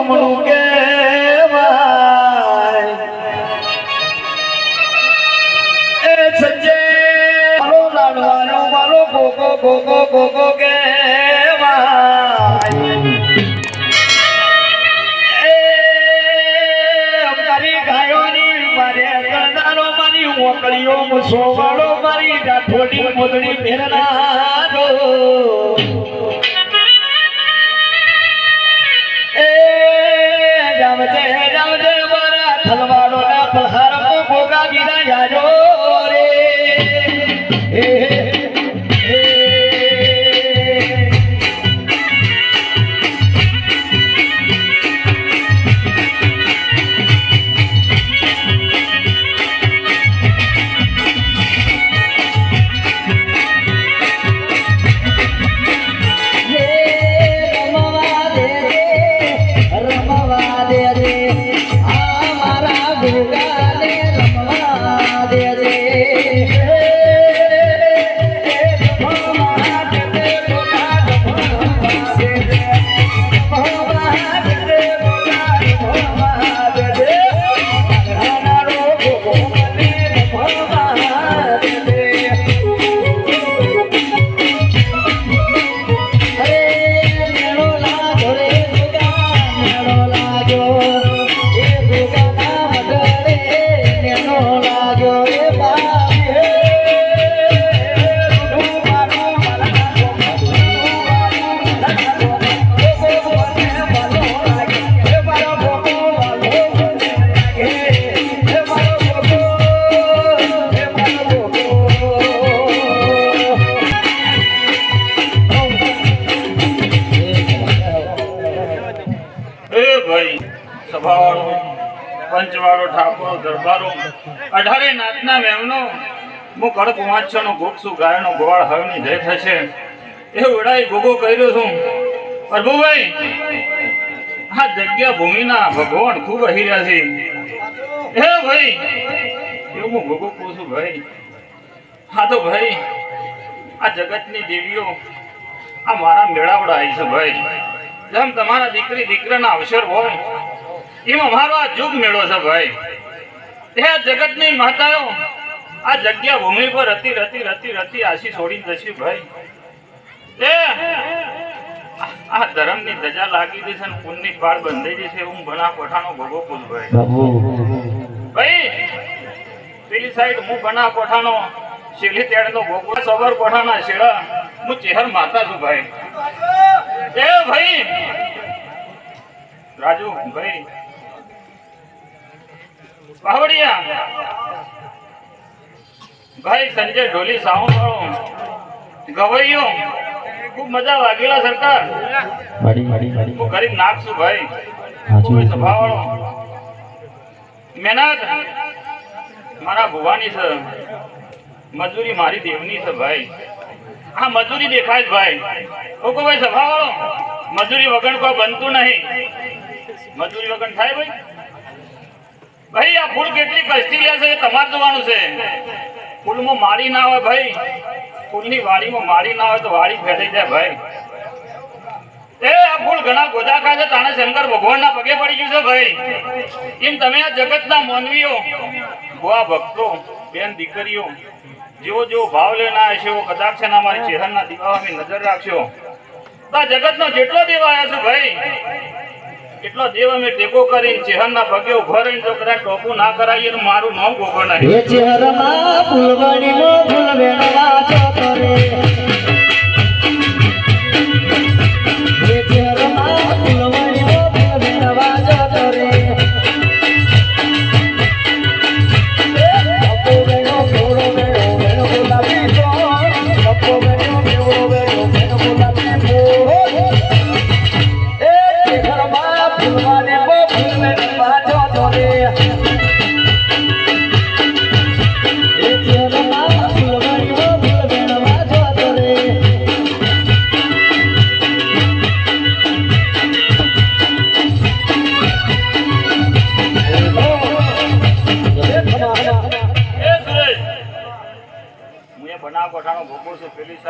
મણું કહેવાય. એ સંજય મારો લાડવાનો મારો ગોગો ગોગો ગોગો. એ મારી ગાયોની મારે ડાઠોડી મોદડી ફેરનારો થલવાડો ના પલહાર મો પંચવાળો ઠાકોર, દરબારો, અઢારે નાતના મેમનો હું કડક વાંચવાનો ગાયનો ગોવાળ હવની જય થશે. એ વડાઈ ભોગો કર્યો છું. પ્રભુભાઈ, આ જગ્યા ભૂમિના ભગવાન ખૂબ અહિર્યા છે. હે ભાઈ, એવું હું ભોગો કહું છું ભાઈ. હા તો ભાઈ, આ જગતની દેવીઓ, આ મારા મેળાવડા આવી છે ભાઈ. જેમ તમારા દીકરી, દીકરાના અવસર હોય એમાં મારો આ જુગ મેળો છે ભાઈ. તે આ જગતની માતાઓ આ જગ્યા ભૂમિ પર રતી રતી રતી રતી આશી છોડીને જશે ભાઈ. તે આ ધર્મની ધજા લાગી છે અને પુણ્યની પાર બંધાઈ જશે હું બના કોઠાનો ભોગો કુલ ભાઈ. ભાઈ, પેલી સાઈડ હું બના કોઠાનો શીલી તેડનો ભોગો સબર કોઠાના શેડા હું ચેહર માતા છું ભાઈ. એ ભાઈ, રાજુ, ભાઈ બાવળિયા ભાઈ સંજય ઢોલી સાઉન્ડ વાળો. ગવૈયો. ખૂબ મજા વાગેલા સરકાર. માડી માડી હું ગરીબ નાખશું ભાઈ. કોઈ સભાવાળો મહેનત મારા ભુવાની છે. મજૂરી મારી દેવની છે ભાઈ. હા મજૂરી દેખાય ભાઈ. કહું ભાઈ સભાવાળો મજૂરી વગર કોઈ બનતું નહીં. મજૂરી વગર થાય ભાઈ? ભાઈ, આ ફૂલ કેટલી કસ્તી લે છે, એ તમારે જોવાનું છે. ફૂલમાં માળી ના હોય ભાઈ. ફૂલની વાડીમાં માળી ના હોય તો વાડી ફેલાઈ જાય ભાઈ. એ, આ ફૂલ ઘણા ગોદા ખાશે તાણે શંકર ભગવાનના પગે પડી ગયું છે ભાઈ. એમ તમે આ જગતના માનવીઓ, ભુવા ભક્તો, બેન દીકરીઓ, જેવો જેવો ભાવ લેના હશે એવો કદાચ છે ને અમારી ચહેરાના દીવામાં નજર રાખશો તો આ જગતનો જેટલો દેવ આવ્યો છે ભાઈ એટલો દેવ અમે ટેકો કરીને ચહેરાના પગે ઊભા રહીને જો કદાચ ટોપું ના કરાવીએ તો મારું નામ ગોગો રે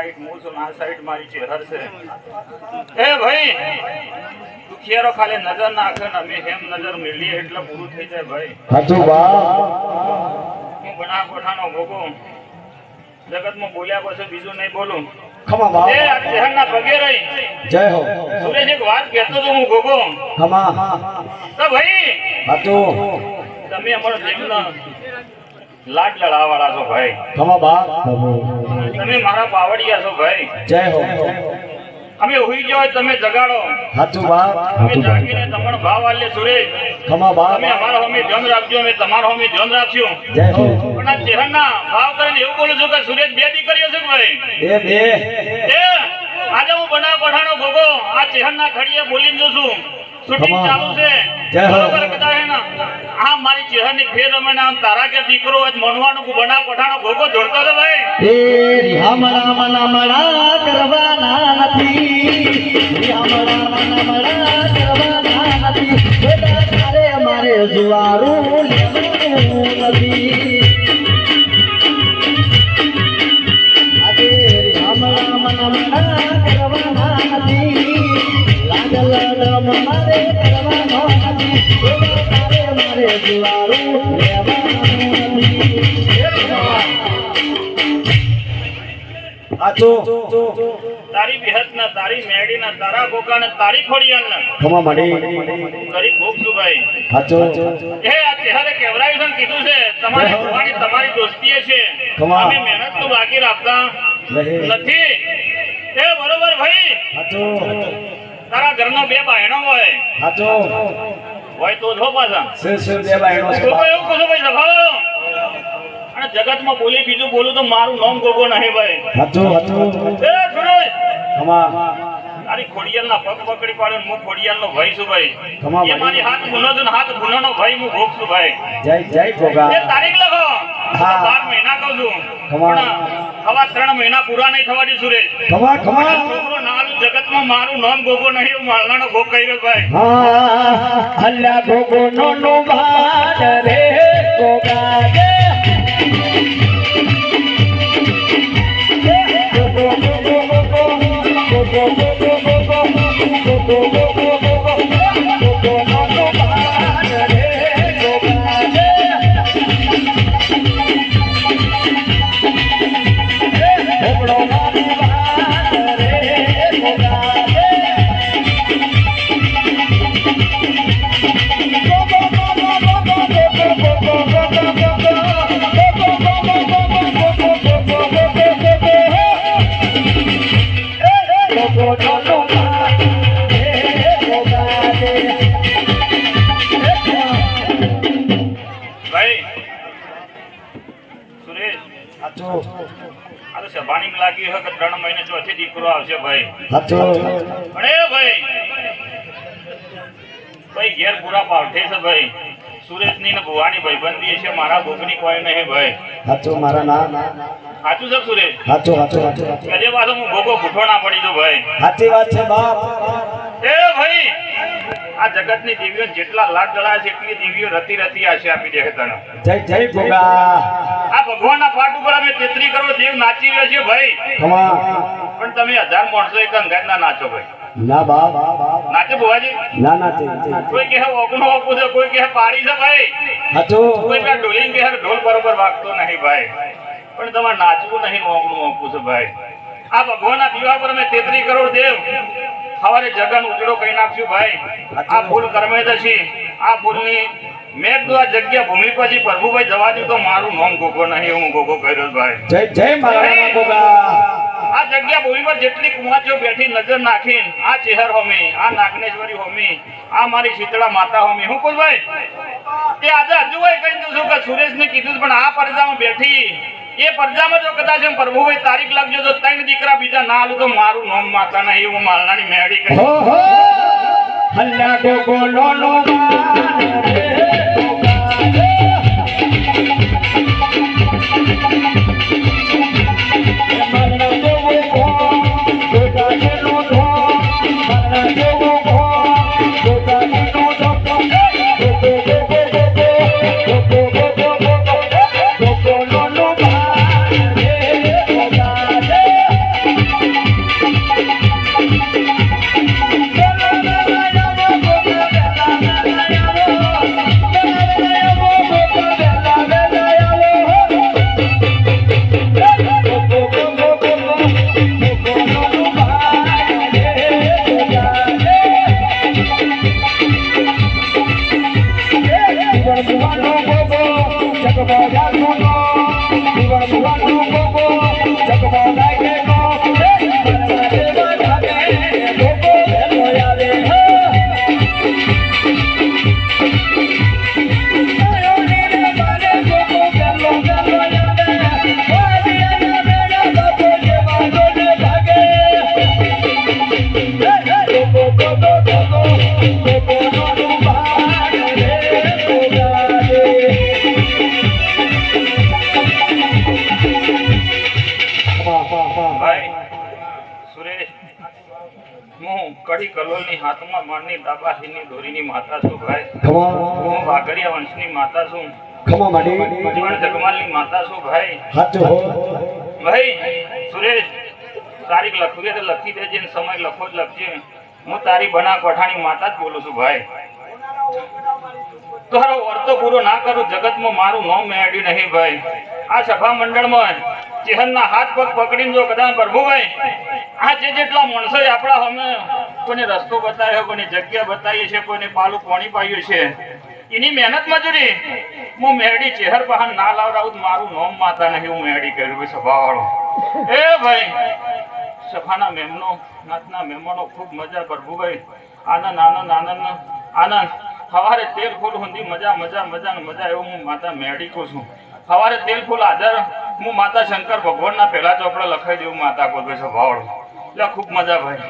સાઈડ હું છું આ સાઈડ મારી ચહેરા છે. એ ભાઈ દુખિયારો ખાલી નજર નાખે ને અમે હેમ નજર મેળીએ એટલે પૂરું થઈ જાય ભાઈ. સાચું બા હું બના કોઠાનો ભોગો. જગતમાં બોલ્યા પછી બીજું નહીં બોલું. ખમા એ પગે રહી. જય હો. સુરેશ એક વાત કહેતો તો હું ભોગો. ખમા. તો ભાઈ સાચું. તમે અમારો જેમના લાડ લડાવાળા છો ભાઈ. તમે મારા પાવડિયા છો ભાઈ. જય હો. અમે હુઈ ગયો તમે જગાડો. હાચું બાપ. અમે જાગીને તમારો ભાવ આલે સુરેશ કમા બાપ. અમે અમારો અમે ધ્યાન રાખજો અમે તમારો અમે ધ્યાન રાખશું જય હો. પણ આ ચહેરના ભાવ કરીને એવું બોલું છું કે સુરેશ બે દીકરીઓ છે ભાઈ? એ બે. એ આજે હું બનાવ પઠાણો ભોગો આ ચહેરના ખડીએ બોલીને જોશું છું. શૂટિંગ ચાલુ છે. બરોબર કદાચ? આ મારી ચહેરની ફેર અમે ના તારા કે દીકરો આજ મનવાનું બનાવ પઠાણો ભોગો જોડતો હતો ભાઈ. એ હમણાં મના મણા કરવાના નથી. હમણાં મના મણા કરવાના નથી. બેટા તારે મારે જુવારું લેવું નથી. તારે તારી બેહદ ના તારી મેડી ના તારા ગોકા ને તારી ખોડિયાલ ના ખમા મળી ગરીબ ભોગ છું ભાઈ. એ આ ચહેરે કેવરાયું છે ને કીધું છે. તમારી તમારી દોસ્તીએ છે. અમે મહેનત તો બાકી રાખતા નથી. એ બરોબર ભાઈ. તારા ઘરના બે બહેનો હોય. હોય તો પાછા. એવું કહું ભાઈ અને જગતમાં બોલી બીજું બોલું તો મારું નામ ગોગો નહીં ભાઈ. એ સુરેશ તારી ખોડિયાલના પગ પકડી પાડ્યો હું ખોડિયાલ નો ભાઈ છું ભાઈ. એ મારી હાથ ગુનો છે ને હાથ ગુનાનો ભાઈ હું ભોગ છું ભાઈ. જય જય ભોગા એ તારીખ લખો. બાર મહિના કહું છું. પણ હવા ત્રણ મહિના પૂરા નહીં થવા દે સુરેશ ખમા ખમા. છોકરો નાનું જગતમાં મારું નામ ગોગો નહીં, હું માલનાનો ભોગ કહી ભાઈ. હા હલ્લા ગોગો નો નો ભાડ રે, ગોગા રે. ગોગો સભાની લાગી હોય કે ત્રણ મહિને ચોથી દીકરો આવશે ભાઈ. ભાઈ ભાઈ ઘેર પૂરા પાવઠે છે ભાઈ. સુરેશની ને ભુવાની ભાઈબંધી છે મારા ભોગની કોઈ નહીં ભાઈ. મારા ના. સાચું છે સુરેશ? સાચું સાચું સાચું કદે પાછો હું ભોગો ભૂઠો ના પડી દઉં ભાઈ. સાચી વાત છે બાપ. એ ભાઈ આ જગતની દેવીઓ જેટલા લાડ જળાય છે એટલી દેવીઓ રતી રતી આશે આપી દે તને જય જય ગોગા આ ભગવાનના પાટ ઉપર અમે તેત્રી કરોડ દેવ નાચી રહ્યો છે ભાઈ. પણ તમે હજાર માણસો એક અંગાત ના નાચો ભાઈ. ના બા નાચો ભુવાજી? ના નાચે કોઈ કહે ઓગણો ઓગું છે કોઈ કહે પાડી છે ભાઈ. સાચું કોઈ કહે ઢોલિંગ કહે ઢોલ બરોબર વાગતો નહીં ભાઈ. પણ તમારે નાચવું નહીં મોકલું ઓગું છે ભાઈ. આ ભગવાનના દીવા પર અમે તેત્રી કરોડ દેવ. સવારે જગન ઉજળો કહી નાખશું ભાઈ. આ ફૂલ કર્મે દશી આ ફૂલની મેં તો આ જગ્યા ભૂમિ પછી પ્રભુભાઈ જવા દઉં તો મારું નામ ગોગો નહીં હું ગોગો કર્યો ભાઈ. જય જય મારા ગોગા. આ જગ્યા ભૂમિ પર જેટલી કુમારીઓ બેઠી નજર નાખી આ ચહેર હોમી આ નાગનેશ્વરી હોમી આ મારી શીતળા માતા હોમી. હું કોઈ ભાઈ તે આજે હજુ કઈ કહી દઉં છું કે સુરેશને કીધું પણ આ પરજામાં બેઠી એ પરજામાં જો કદાચ એમ પ્રભુભાઈ તારીખ લાગજો તો ત્રણ દીકરા બીજા ના આલું તો મારું નામ માતા નહીં એવું માલનાની મેળી કરી. હલ્યા હો. હલ્લા ગોગો નો જીવન ભુવાનું હું કડી કલોલની હાથમાં મારની દાબાહીની દોરીની માતા છું ભાઈ. હું વાઘરિયા વંશની માતા છું. ખમા માડી જીવન જગમાલની માતા છું ભાઈ. હો ભાઈ સુરેશ તારીખ લખવી તો લખી દેજે ને સમય લખો જ લખજે. હું તારી બના કોઠાની માતા જ બોલું છું ભાઈ. તારો અર્થ પૂરો ના કરું જગતમાં મારું નામ મેળ્યું નહીં ભાઈ. આ સભા મંડળમાં ચિહનના હાથ પગ પકડીને જો કદાચ પ્રભુભાઈ આ જે જેટલા માણસો આપણા અમે કોઈને રસ્તો બતાવ્યો, કોઈને જગ્યા બતાવીએ છે, કોઈને પાલું પાણી પાયું છે, એની મહેનત મજૂરી. હું મેરડી ચહેર બહાર ના લાવડાવું મારું નોમ માતા નહીં, હું મેરડી કર્યું સભા સભાવાળો. એ ભાઈ, સભાના મહેમનો નાથના મહેમાનો ખૂબ મજા પ્રભુભાઈ આનંદ આનંદ આનંદ આનંદ સવારે તેલ ફૂલ સુધી મજા મજા મજા મજા એવું હું માતા મેડિકો છું. સવારે તેલ ફૂલ હાજર. હું માતા શંકર ભગવાનના પહેલા ચોપડા લખાઈ દઉં માતા કોઈ સ્વભાવ એટલે ખૂબ મજા ભાઈ.